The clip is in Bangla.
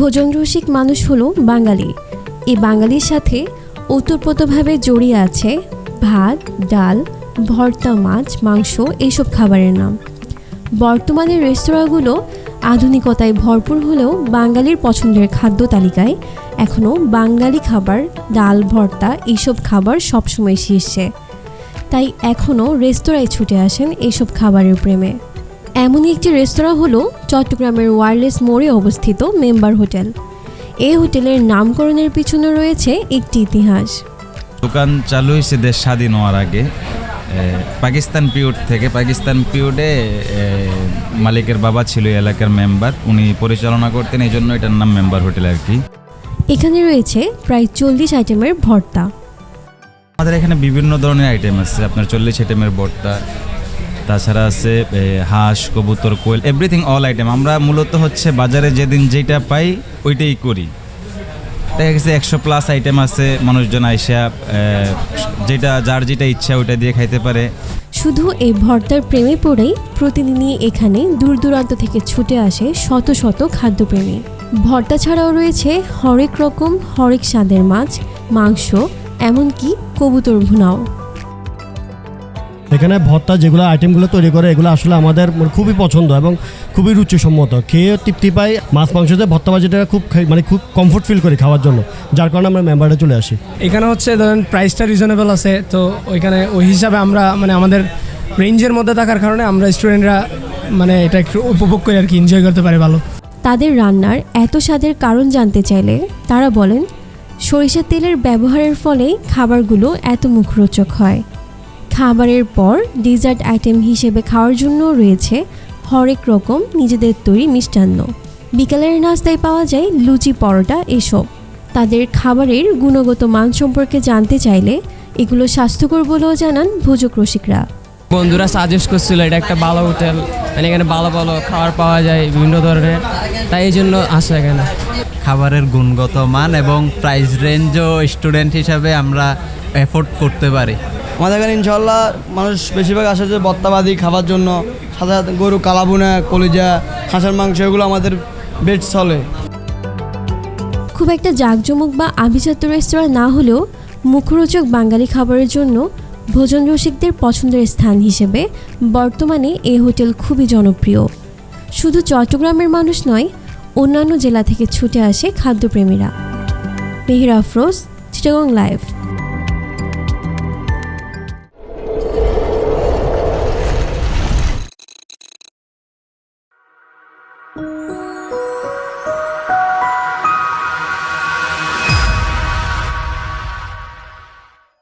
ভোজন রসিক মানুষ হলো বাঙালি। এই বাঙালির সাথে ওতপ্রোতভাবে জড়িয়ে আছে ভাত, ডাল, ভর্তা, মাছ, মাংস এইসব খাবারের নাম। বর্তমানে রেস্তোরাঁগুলো আধুনিকতায় ভরপুর হলেও বাঙালির পছন্দের খাদ্য তালিকায় এখনও বাঙালি খাবার, ডাল, ভর্তা এইসব খাবার সবসময় শীর্ষে। তাই এখনও রেস্তোরাঁয় ছুটে আসেন এইসব খাবারের প্রেমে। এমনই একটি রেস্তোরাঁ হলো চট্টগ্রামের ওয়ারলেস মোড়ে অবস্থিত মেম্বার হোটেল। এই হোটেলের নামকরণের পিছনে রয়েছে একটি ইতিহাস। দোকান চালু হয়েছে দেশ স্বাধীন হওয়ার আগে। পাকিস্তান পিরিয়ড থেকে পাকিস্তান পিরিয়ডে মালিকের বাবা ছিল এলাকার মেম্বার উনি পরিচালনা করতেন এই জন্য এটার নাম মেম্বার হোটেল আর কি। এখানে রয়েছে প্রায় চল্লিশ আইটেমের ভর্তা। আমাদের এখানে বিভিন্ন ধরনের আইটেম আছে আপনার চল্লিশ আইটেমের ভর্তা তাছাড়া আছে হাঁস, কবুতর, কোয়েল এভরিথিং অল আইটেম আমরা মূলত হচ্ছে বাজারে যেদিন যেটা পাই, ওইটাই করি। দেখা গেছে একশো প্লাস আইটেম আছে, মানুষজন আইসা যেটা, যার যেটা ইচ্ছা ওইটা দিয়ে খাইতে পারে। শুধু এই ভর্তার প্রেমে পড়েই প্রতিদিনই এখানে দূর দূরান্ত থেকে ছুটে আসে শত শত খাদ্যপ্রেমী। ভর্তা ছাড়াও রয়েছে হরেক রকম, হরেক স্বাদের মাছ, মাংস, এমনকি কবুতর ভুনাও। এখানে ভর্তা যেগুলো আইটেমগুলো তৈরি করে এগুলো আসলে আমাদের মানে খুবই পছন্দ এবং খুবই রুচিসম্মত। খেয়ে তৃপ্তি পাই মাছ মাংসতে ভর্তা বাজিটা খুব মানে খুব কমফোর্ট ফিল করি খাওয়ার জন্য যার কারণে আমরা মেম্বারে চলে আসি। এখানে হচ্ছে ধরেন প্রাইসটা রিজনেবল আছে তো ওইখানে ওই হিসাবে আমরা মানে আমাদের রেঞ্জের মধ্যে থাকার কারণে আমরা স্টুডেন্টরা মানে এটা একটু উপভোগ করে আর কি এনজয় করতে পারে ভালো। তাদের রান্নার এত স্বাদের কারণ জানতে চাইলে তারা বলেন সরিষার তেলের ব্যবহারের ফলে খাবারগুলো এত মুখরোচক হয়। খাবারের পর ডিজার্ট আইটেম হিসেবে খাওয়ার জন্য রয়েছে হরেক রকম নিজেদের তৈরি মিষ্টান্ন। বিকালের নাস্তায় পাওয়া যায় লুচি পরোটা এসব। তাদের খাবারের গুণগত মান সম্পর্কে জানতে চাইলে এগুলো স্বাস্থ্যকর বলেও জানান ভোজক রসিকরা। বন্ধুরা সাজেস্ট করছিল এটা একটা ভালো হোটেল মানে এখানে ভালো ভালো খাবার পাওয়া যায় বিভিন্ন ধরনের তাই এই জন্য আসা এখানে। খাবারের গুণগত মান এবং প্রাইস রেঞ্জও স্টুডেন্ট হিসাবে আমরা এফোর্ড করতে পারি। আমাদের এখানে ইনশাল্লাহ মানুষ বেশিরভাগ আসে যে বত্তাবাদি খাবার জন্য, সাথে গরু, কালাবুনা, কলিজা, হাঁসের মাংস, এগুলো আমাদের বেড চলে। খুব একটা জাঁকজমক বা আভিজাত্য রেস্তোরাঁ না হলেও মুখরোচক বাঙালি খাবারের জন্য ভোজন রসিকদের পছন্দের স্থান হিসেবে বর্তমানে এই হোটেল খুবই জনপ্রিয়। শুধু চট্টগ্রামের মানুষ নয়, অন্যান্য জেলা থেকে ছুটে আসে খাদ্যপ্রেমীরা। মেহির আফরোজ, চিটাগং লাইভ।